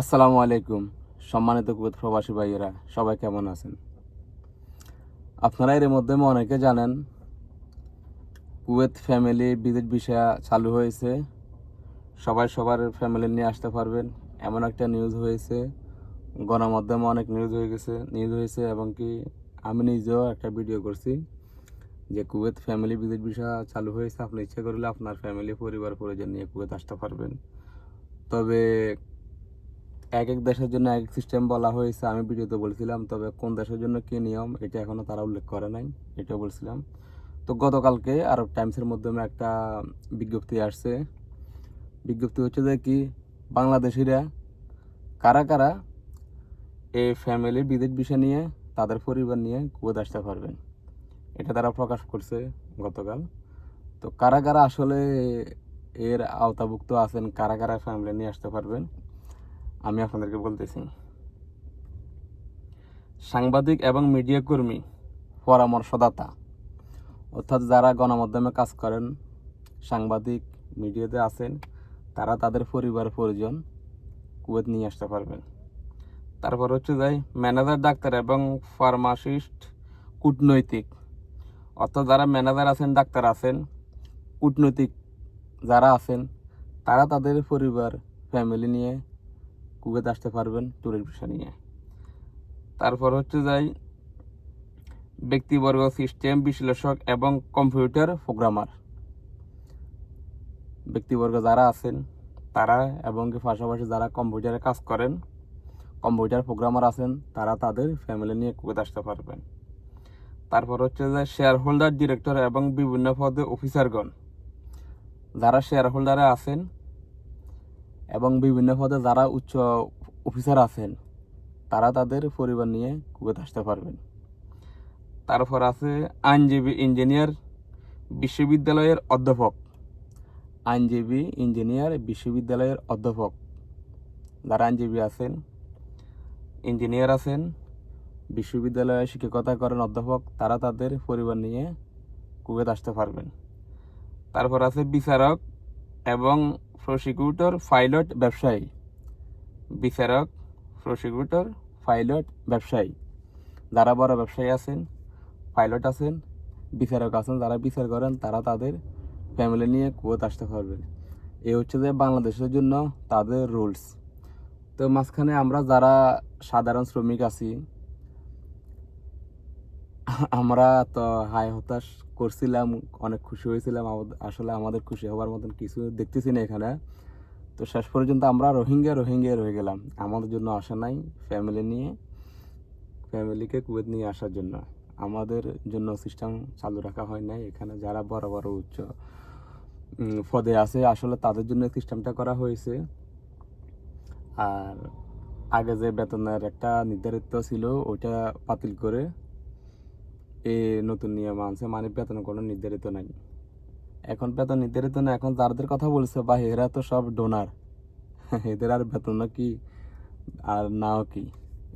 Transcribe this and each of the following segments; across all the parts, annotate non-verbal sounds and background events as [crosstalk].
আসসালামু আলাইকুম, সম্মানিত কুয়েত প্রবাসী ভাইয়েরা, সবাই কেমন আছেন? আপনারা এর মধ্যে অনেকে জানেন কুয়েত ফ্যামিলি ভিজিট ভিসা চালু হয়েছে। সবাই সবার ফ্যামিলি নিয়ে আসতে পারবেন। এমন একটা নিউজ হয়েছে, গণমাধ্যমে অনেক নিউজ হয়ে গেছে নিউজ হয়েছে এবং কি আমি নিজেও একটা ভিডিও করছি যে কুয়েত ফ্যামিলি ভিজিট ভিসা চালু হয়েছে। আপনি ইচ্ছা করলে আপনার ফ্যামিলি পরিবার, পরিজন নিয়ে কুয়েত আসতে পারবেন। তবে এক এক দেশের জন্য এক সিস্টেম বলা হয়েছে, আমি ভিডিওতে বলছিলাম, তবে কোন দেশের জন্য কী নিয়ম, এটা এখনও তারা উল্লেখ করে নাই, এটাও বলছিলাম। তো গতকালকে আরব টাইমসের মাধ্যমে একটা বিজ্ঞপ্তি আসছে। বিজ্ঞপ্তি হচ্ছে যে কি, বাংলাদেশিরা কারা কারা এই ফ্যামিলি বিদেশ বিষয় নিয়ে, তাদের পরিবার নিয়ে কুয়েত আসতে পারবেন, এটা তারা প্রকাশ করছে গতকাল। তো কারা কারা আসলে এর আওতাভুক্ত আছেন, কারা কারা ফ্যামিলি নিয়ে আসতে পারবেন আমি আপনাদেরকে বলতেছি। সাংবাদিক এবং মিডিয়া কর্মী, পরামর্শদাতা, অর্থাৎ যারা গণমাধ্যমে কাজ করেন, সাংবাদিক, মিডিয়াতে আছেন, তারা তাদের পরিবার, পরিজন কুয়েত নিয়ে আসতে পারবেন। তারপর হচ্ছে যাই, ম্যানেজার, ডাক্তার এবং ফার্মাসিস্ট, কূটনৈতিক, অর্থাৎ যারা ম্যানেজার আছেন, ডাক্তার আছেন, কূটনৈতিক যারা আছেন, তারা তাদের পরিবার, ফ্যামিলি নিয়ে কুয়েত আসতে পারবেন ট্যুরের ভিসা নিয়ে। তারপর হচ্ছে যাই, ব্যক্তিবর্গ, সিস্টেম, বিশ্লেষক এবং কম্পিউটার প্রোগ্রামার। ব্যক্তিবর্গ যারা আছেন, তারা এবং পাশাপাশি যারা কম্পিউটারে কাজ করেন, কম্পিউটার প্রোগ্রামার আছেন, তারা তাদের ফ্যামিলি নিয়ে কুয়েত আসতে পারবেন। তারপর হচ্ছে যে শেয়ার হোল্ডার ডিরেক্টর এবং বিভিন্ন পদে অফিসারগণ যারা শেয়ার হোল্ডারে আছেন এবং বিভিন্ন পদে যারা উচ্চ অফিসার আছেন, তারা তাদের পরিবার নিয়ে কুয়েত আসতে পারবেন। তারপর আছে আইনজীবী ইঞ্জিনিয়ার বিশ্ববিদ্যালয়ের অধ্যাপক। আইনজীবী ইঞ্জিনিয়ার বিশ্ববিদ্যালয়ের অধ্যাপক। যারা আইনজীবী আছেন, ইঞ্জিনিয়ার আছেন, বিশ্ববিদ্যালয়ে শিক্ষকতা করেন অধ্যাপক, তারা তাদের পরিবার নিয়ে কুয়েত আসতে পারবেন। তারপর আছে বিচারক এবং প্রসিকিউটর, পাইলট, ব্যবসায়ী। বিচারক, প্রসিকিউটর, পাইলট, ব্যবসায়ী। যারা বড় ব্যবসায়ী আছেন, পাইলট আছেন, বিচারক আছেন, যারা বিচার করেন, তারা তাদের ফ্যামিলি নিয়ে কুয়েত আসতে পারবেন এই হচ্ছে যে বাংলাদেশের জন্য তাদের রুলস তো মাঝখানে আমরা যারা সাধারণ শ্রমিক আছি আমরা তো হাই হতাশ করছিলাম, অনেক খুশি হয়েছিলাম। আসলে আমাদের খুশি হওয়ার মতন কিছু দেখতেছি না এখানে। তো শেষ পর্যন্ত আমরা রোহিঙ্গা রোহিঙ্গা রয়ে গেলাম। আমাদের জন্য আসা নাই ফ্যামিলি নিয়ে। ফ্যামিলিকে কুয়েত নিয়ে আসার জন্য। আমাদের জন্য সিস্টেম চালু রাখা হয় নাই। এখানে যারা বড় বড় উচ্চ পদে আছে, আসলে তাদের জন্য সিস্টেমটা করা হয়েছে। আর আগে যে বেতনের একটা নির্ধারিত ছিল, ওইটা বাতিল করে এই নতুন নিয়ম আনছে মানে বেতন কোনো নির্ধারিত নাই। এখন বেতন নির্ধারিত না, এখন যাদের কথা বলছে বা এরা তো সব ডোনার [laughs] এদের আর বেতন কি আর নাও কি?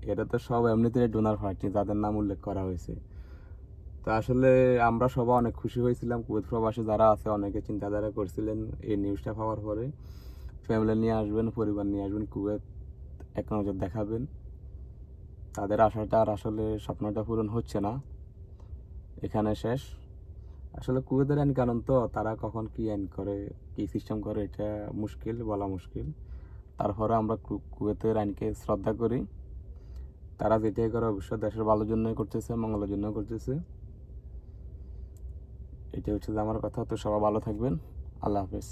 এরা তো সব এমনিতে ডোনার পার্টি যাদের নাম উল্লেখ করা হয়েছে। তো আসলে আমরা সবাই অনেক খুশি হয়েছিলাম। কুয়েত প্রবাসী যারা আছে, অনেকে চিন্তাধারা করছিলেন এই নিউজটা পাওয়ার পরে। ফ্যামিলি নিয়ে আসবেন, পরিবার নিয়ে আসবেন, কুয়েত এক নজর দেখাবেন। তাদের আশাটা আর আসলে স্বপ্নটা পূরণ হচ্ছে না। এখানে শেষ। আসলে কুয়েতের আইন কানুন তো, তারা কখন কি আইন করে, কি সিস্টেম করে, এটা মুশকিল, বলা মুশকিল। তারপরে আমরা কুয়েতের আইনকে শ্রদ্ধা করি। তারা যেটাই করে অবশ্য দেশের ভালোর জন্যই করতেছে, মঙ্গলের জন্য করতেছে। এটা হচ্ছে আমার কথা। তো সবাই ভালো থাকবেন। আল্লাহ হাফেজ।